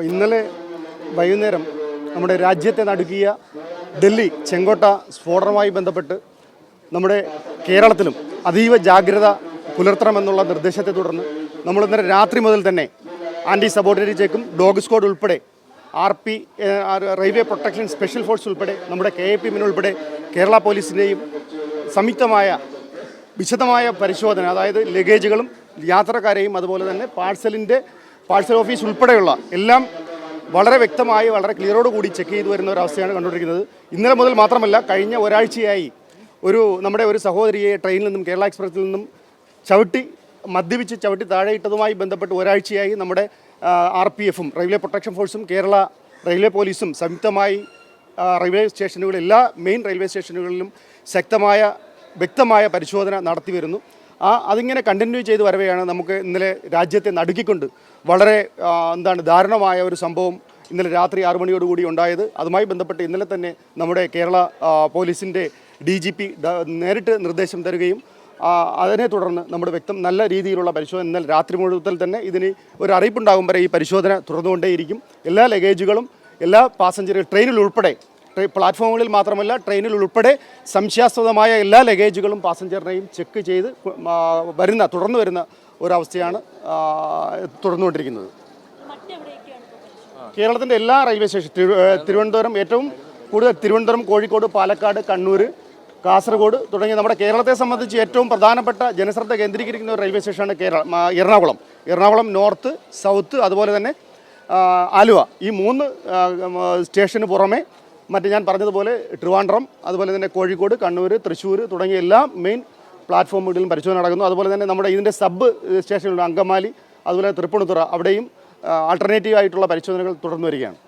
അപ്പോൾ ഇന്നലെ വൈകുന്നേരം നമ്മുടെ രാജ്യത്തെ നടുക്കിയ ഡൽഹി ചെങ്കോട്ട സ്ഫോടനവുമായി ബന്ധപ്പെട്ട് നമ്മുടെ കേരളത്തിലും അതീവ ജാഗ്രത പുലർത്തണമെന്നുള്ള നിർദ്ദേശത്തെ തുടർന്ന് നമ്മൾ ഇന്നലെ രാത്രി മുതൽ തന്നെ ആന്റി സബോർഡിനറി ചേക്കും ഡോഗ് സ്ക്വാഡ് ഉൾപ്പെടെ R P railway protection special force ഉൾപ്പെടെ നമ്മുടെ കെ എ പി എമ്മിന് ഉൾപ്പെടെ കേരള പോലീസിന്റെയും സംയുക്തമായ വിശദമായ പരിശോധന അതായത് ലഗേജുകളും യാത്രക്കാരെയും അതുപോലെ തന്നെ പാഴ്സലിന്റെ പാഴ്സൽ ഓഫീസ് ഉൾപ്പെടെയുള്ള എല്ലാം വളരെ വ്യക്തമായി വളരെ ക്ലിയറോട് കൂടി ചെക്ക് ചെയ്തു വരുന്ന ഒരു അവസ്ഥയാണ് കണ്ടുകൊണ്ടിരിക്കുന്നത്. ഇന്നലെ മുതൽ മാത്രമല്ല കഴിഞ്ഞ ഒരാഴ്ചയായി ഒരു നമ്മുടെ ഒരു സഹോദരിയെ ട്രെയിനിൽ നിന്നും കേരള എക്സ്പ്രസിൽ നിന്നും ചവിട്ടി മദ്യപിച്ച് ചവിട്ടി താഴെയിട്ടതുമായി ബന്ധപ്പെട്ട് ഒരാഴ്ചയായി നമ്മുടെ ആർ പി എഫും റെയിൽവേ പ്രൊട്ടക്ഷൻ ഫോഴ്സും കേരള റെയിൽവേ പോലീസും സംയുക്തമായി റെയിൽവേ സ്റ്റേഷനുകളിൽ എല്ലാ മെയിൻ റെയിൽവേ സ്റ്റേഷനുകളിലും ശക്തമായ വ്യക്തമായ പരിശോധന നടത്തി വരുന്നു. ആ അതിങ്ങനെ കണ്ടിന്യൂ ചെയ്ത് വരവെയാണ് നമുക്ക് ഇന്നലെ രാജ്യത്തെ നടുക്കിക്കൊണ്ട് വളരെ എന്താണ് ദാരുണമായ ഒരു സംഭവം ഇന്നലെ രാത്രി ആറു മണിയോടുകൂടി ഉണ്ടായത്. അതുമായി ബന്ധപ്പെട്ട് ഇന്നലെ തന്നെ നമ്മുടെ കേരള പോലീസിന്റെ ഡി ജി പി നേരിട്ട് നിർദ്ദേശം തരികയും അതിനെ തുടർന്ന് നമ്മുടെ വ്യക്തം നല്ല രീതിയിലുള്ള പരിശോധന ഇന്നലെ രാത്രി മുഴുവൻ തന്നെ ഇതിന് ഒരു അറിയിപ്പുണ്ടാകും വരെ ഈ പരിശോധന തുടർന്നുകൊണ്ടേയിരിക്കും. എല്ലാ ലഗേജുകളും എല്ലാ പാസഞ്ചറുകൾ ട്രെയിനിൽ ഉൾപ്പെടെ പ്ലാറ്റ്ഫോമുകളിൽ മാത്രമല്ല ട്രെയിനിൽ ഉൾപ്പെടെ സംശയാസ്പദമായ എല്ലാ ലഗേജുകളും പാസഞ്ചറിനെയും ചെക്ക് ചെയ്ത് വരുന്ന തുടർന്ന് വരുന്ന ഒരവസ്ഥയാണ് തുടർന്നുകൊണ്ടിരിക്കുന്നത്? കേരളത്തിന്റെ എല്ലാ റെയിൽവേ സ്റ്റേഷൻ തിരുവനന്തപുരം ഏറ്റവും കൂടുതൽ തിരുവനന്തപുരം കോഴിക്കോട് പാലക്കാട് കണ്ണൂർ കാസർഗോഡ് തുടങ്ങിയ നമ്മുടെ കേരളത്തെ സംബന്ധിച്ച് ഏറ്റവും പ്രധാനപ്പെട്ട ജനശ്രദ്ധ കേന്ദ്രീകരിക്കുന്ന ഒരു റെയിൽവേ സ്റ്റേഷനാണ് കേരള. എറണാകുളം. എറണാകുളം നോർത്ത് സൗത്ത് അതുപോലെ തന്നെ ആലുവ. ഈ മൂന്ന് സ്റ്റേഷന് പുറമെ മറ്റ് ഞാൻ പറഞ്ഞതുപോലെ ട്രിവാൻഡ്രം അതുപോലെ തന്നെ കോഴിക്കോട് കണ്ണൂർ തൃശ്ശൂർ തുടങ്ങിയ എല്ലാ മെയിൻ പ്ലാറ്റ്ഫോമുകളിലും പരിശോധന നടക്കുന്നു. അതുപോലെ തന്നെ നമ്മുടെ ഇതിന്റെ സബ് സ്റ്റേഷനുകളുണ്ട് അങ്കമാലി അതുപോലെ തൃപ്പൂണിത്തുറ. അവിടെയും ആൾട്ടർനേറ്റീവ് ആയിട്ടുള്ള പരിശോധനകൾ തുടർന്നു വരികയാണ്.